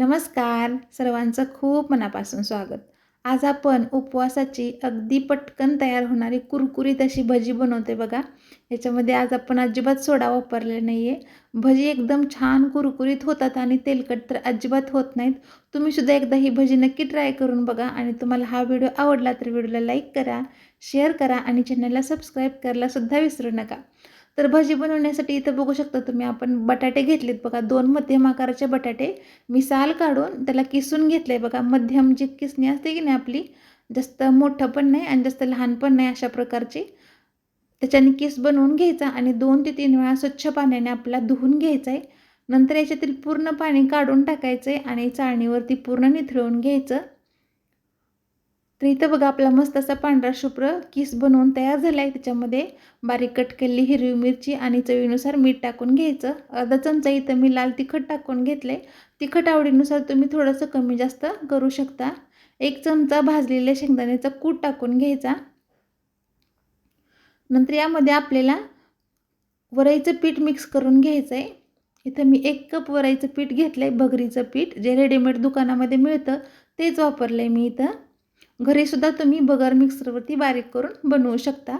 नमस्कार. सर्वांचं खूप मनापासून स्वागत. आज आपण उपवासाची अगदी पटकन तयार होणारी कुरकुरीत अशी भजी बनवते बघा. याच्यामध्ये आज आपण अजिबात सोडा वापरलेला नाही आहे भजी एकदम छान कुरकुरीत होतात आणि तेलकट तर अजिबात होत नाहीत. तुम्हीसुद्धा एकदा ही भजी नक्की ट्राय करून बघा आणि तुम्हाला हा व्हिडिओ आवडला तर व्हिडिओला लाईक करा शेअर करा आणि चॅनलला सबस्क्राईब करायलासुद्धा विसरू नका. तर भजी बनवण्यासाठी इथं बघू शकता तुम्ही आपण बटाटे घेतलेत बघा. दोन मध्यम आकाराचे बटाटे. मी साल काढून त्याला किसून घेतले बघा. मध्यम जी किसणी असते की नाही आपली जास्त मोठं पण नाही आणि जास्त लहान पण नाही अशा प्रकारची. त्याच्याने किस बनवून घ्यायचा आणि दोन ते तीन वेळा स्वच्छ पाण्याने आपल्याला धुवून घ्यायचं आहे नंतर याच्यातील पूर्ण पाणी काढून टाकायचं आहे आणि चाळणीवरती पूर्ण निथळून घ्यायचं. तर इथं बघा आपला मस्त असा पांढरा शुभ्र किस बनवून तयार झाला आहे त्याच्यामध्ये बारीक कट केलेली हिरवी मिरची आणि चवीनुसार मीठ टाकून घ्यायचं. अर्धा चमचा इथं मी लाल तिखट टाकून घेतले तिखट आवडीनुसार तुम्ही थोडंसं कमी जास्त करू शकता. एक चमचा भाजलेल्या शेंगदाण्याचा कूट टाकून घ्यायचा. नंतर यामध्ये आपल्याला वरईचं पीठ मिक्स करून घ्यायचं आहे इथं मी एक कप वराईचं पीठ घेतलं आहे भगरीचं पीठ जे रेडीमेड दुकानामध्ये मिळतं तेच वापरलं आहे मी इथं. घरीसुद्धा तुम्ही बगर मिक्सरवरती बारीक करून बनवू शकता.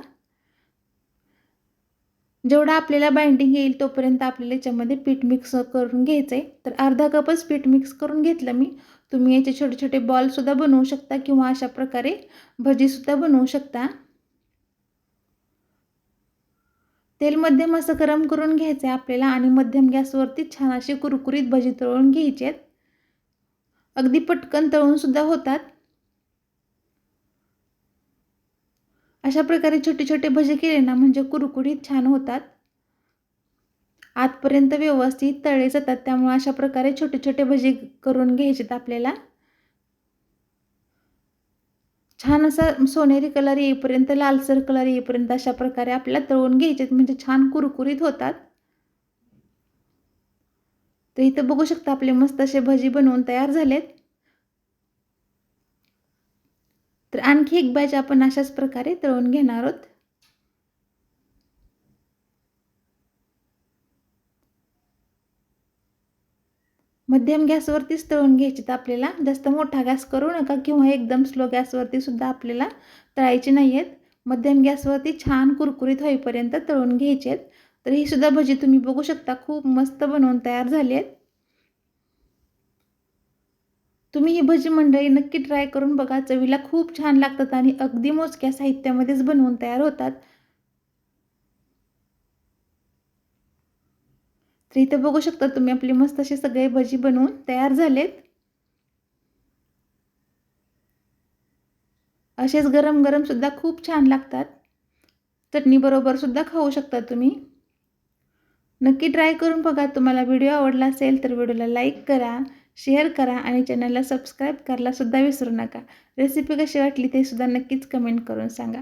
जेवढा आपल्याला बाइंडिंग येईल तोपर्यंत आपल्याला याच्यामध्ये पीठ मिक्स करून घ्यायचं आहे तर अर्धा कपच पीठ मिक्स करून घेतलं मी. तुम्ही याचे छोटे छोटे बॉलसुद्धा बनवू शकता किंवा अशा प्रकारे भजीसुद्धा बनवू शकता. तेल मध्यम असं गरम करून घ्यायचं आहे आपल्याला आणि मध्यम गॅसवरती छान अशी कुरकुरीत भजी तळून घ्यायची आहेत अगदी पटकन तळूनसुद्धा होतात. अशा प्रकारे छोटे छोटे भजे केले ना म्हणजे कुरकुरीत छान होतात. आतपर्यंत व्यवस्थित तळे जातात त्यामुळे अशा प्रकारे छोटे छोटे भजे करून घ्यायचेत आपल्याला. छान असा सोनेरी कलर येईपर्यंत लालसर कलर येईपर्यंत अशा प्रकारे आपल्याला तळून घ्यायचेत म्हणजे छान कुरकुरीत होतात. तर इथं बघू शकता आपले मस्त असे भजी बनवून तयार झालेत. तर आणखी एक बॅच आपण अशाच प्रकारे तळून घेणार आहोत. मध्यम गॅसवरतीच तळून घ्यायची तर आपल्याला जास्त मोठा गॅस करू नका किंवा एकदम स्लो गॅसवरती सुद्धा आपल्याला तळायचे नाही आहेत मध्यम गॅसवरती छान कुरकुरीत होईपर्यंत तळून घ्यायचे आहेत तर ही सुद्धा भजी तुम्ही बघू शकता खूप मस्त बनवून तयार झाली आहेत तुम्ही ही भजी मंडळी नक्की ट्राय करून बघा. चवीला खूप छान लागतात आणि अगदी मोजक्या साहित्यामध्येच बनवून तयार होतात. तर इथं बघू शकता तुम्ही आपली मस्त असे सगळे भजी बनवून तयार झालेत. असेच गरम गरम सुद्धा खूप छान लागतात. चटणीबरोबर सुद्धा खाऊ शकता तुम्ही. नक्की ट्राय करून बघा. तुम्हाला व्हिडिओ आवडला असेल तर व्हिडिओला लाईक करा. शेअर करा आणि चॅनलला सबस्क्राईब करायला सुद्धा विसरू नका. रेसिपी कशी वाटली ते सुद्धा नक्कीच कमेंट करून सांगा.